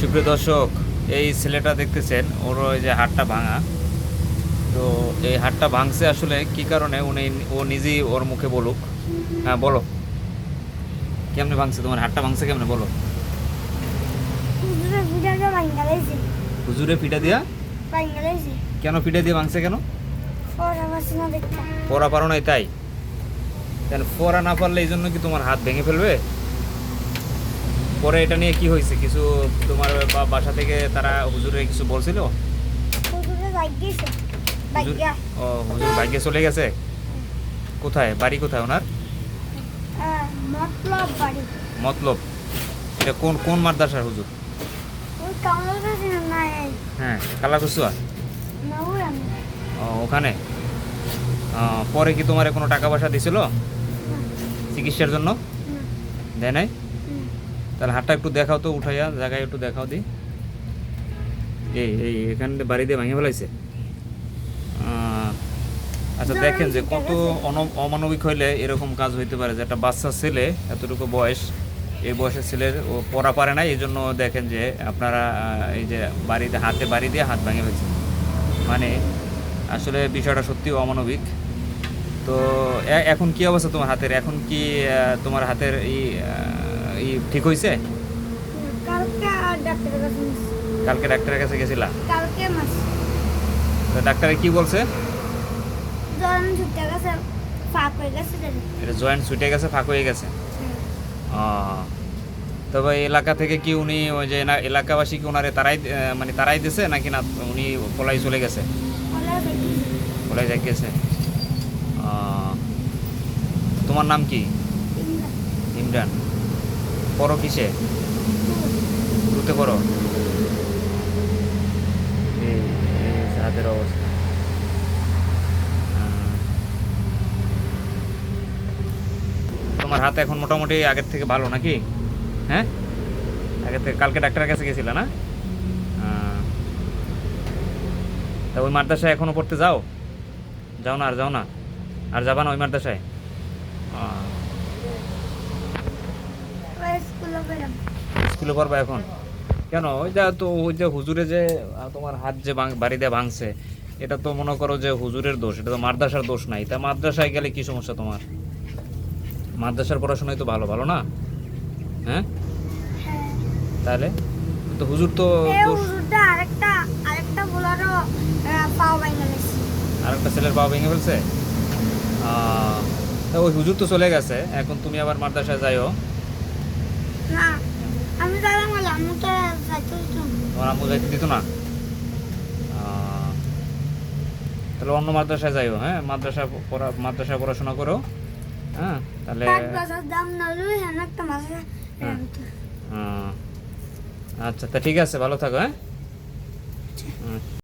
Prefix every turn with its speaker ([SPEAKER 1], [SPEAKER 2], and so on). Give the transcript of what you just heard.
[SPEAKER 1] সুপ্রিয় দর্শক এই ছেলেটা দেখতেছেন ওর ওই যে হাটটা ভাঙা। তো এই হাটটা ভাঙছে আসলে কি কারণে? উনি ও নিজেই ওর মুখে বলুক। হ্যাঁ বলো। কেমনে ভাঙছে? তোমার হাটটা ভাঙছে কেমনে? বলো। হুজুরে পিঠা দিয়া? কেন পিঠা দিয়ে ভাঙছে কেন?
[SPEAKER 2] পড়া
[SPEAKER 1] পারো নাই তাই? পড়া না পারলে এই জন্য কি তোমার হাত ভেঙে ফেলবে? পরে এটা নিয়ে কি হয়েছে? কিছু তোমার বা- বাসা থেকে তারা হুজুরে কিছু বলছিল?
[SPEAKER 2] হুজুরে
[SPEAKER 1] ও হুজুর ভাগ্যে চলে গেছে? কোথায়? বাড়ি কোথায় ওনার?
[SPEAKER 2] মতলব
[SPEAKER 1] এটা কোন কোন মাদ্রাসার হুজুর? হ্যাঁ কালাকুসুয়া। ওখানে? পরে কি তোমার কোনো টাকা পয়সা দিছিল? চিকিৎসার জন্য? দেয় নাই? তাহলে হাতটা একটু দেখাও তো উঠাইয়া জায়গায় একটু দেখাও দি। এই এই এখান বাড়ি দিয়ে ভেঙে ফেলাইছে? আচ্ছা দেখেন যে কত অন- অমানবিক হইলে এরকম কাজ হইতে পারে যে একটা বাচ্চা ছেলে এতটুকু বয়স এই বয়সের ছেলের ও পড়া পারে না এই জন্য দেখেন যে আপনারা এই যে বাড়িতে হাতে বাড়ি দিয়ে হাত ভেঙে ফেলছে। মানে আসলে বিষয়টা সত্যি অমানবিক। তো এখন কি অবস্থা তোমার হাতের? এখন কি তোমার হাতের এই ঠিক হয়েছে
[SPEAKER 2] কালকে ডাক্তারের কাছে
[SPEAKER 1] গেছিলা?
[SPEAKER 2] কালকে মাস।
[SPEAKER 1] তো ডাক্তারে কি বলছে?
[SPEAKER 2] জ্বর ছুটে গেছে ফাঁক হয়ে গেছে
[SPEAKER 1] এটা জয়েন্ট ছুটে গেছে ফাঁক হয়ে গেছে? ও, তবে এলাকা থেকে কি উনি ওই যে না এলাকাবাসী কি ওনারে তারাই মানে তারাই দিছে নাকি না উনি পলাই চলে গেছে? পলাই যাই গেছে তোমার নাম কি? ইমরান। পড়ো কিসে? ঘুরতে করো হাতের অবস্থা। তোমার হাত এখন মোটামুটি আগের থেকে ভালো নাকি? হ্যাঁ? আগের থেকে, কালকে ডাক্তারের কাছে গেছিলে না? তা ওই মাদ্রাসায় এখনও পড়তে যাও? যাও না, আর যাও না। আর যাবা না ওই মাদ্রাসায়?
[SPEAKER 2] স্কুলে
[SPEAKER 1] পড়বা এখন? কেন? ওই যা তো ওই যে হুজুরে যে তোমার হাত যে ভাঙ- বাড়িতে ভাঙছে এটা তো মনে করো যে হুজুরের দোষ এটা তো মাদ্রাসার দোষ নাই। তা মাদ্রাসায় গেলে কি সমস্যা তোমার? মাদ্রাসার পড়াশোনায় তো ভালো ভালো না? হ্যাঁ?
[SPEAKER 2] হ্যাঁ।
[SPEAKER 1] তাহলে? তো হুজুর তো
[SPEAKER 2] হুজুরটা আরেকটা আরেকটা বোলারও পাও ভাঙ্গা লাইছে
[SPEAKER 1] আর একটা ছেলের পা ভেঙে ফেলছে? তা ওই হুজুর তো চলে গেছে এখন তুমি আবার মাদ্রাসায় যাইও।
[SPEAKER 2] না আমি যাইতে দিতাম না।
[SPEAKER 1] তোমার আম্মু যাইতে দিত না তাহলে অন্য মাদ্রাসায় যাইও হ্যাঁ মাদ্রাসা পড়া মাদ্রাসায় পড়াশোনা করো হ্যাঁ তাহলে
[SPEAKER 2] দাম না হ্যাঁ একটা।
[SPEAKER 1] আচ্ছা তা ঠিক আছে ভালো থাকো হ্যাঁ হুম।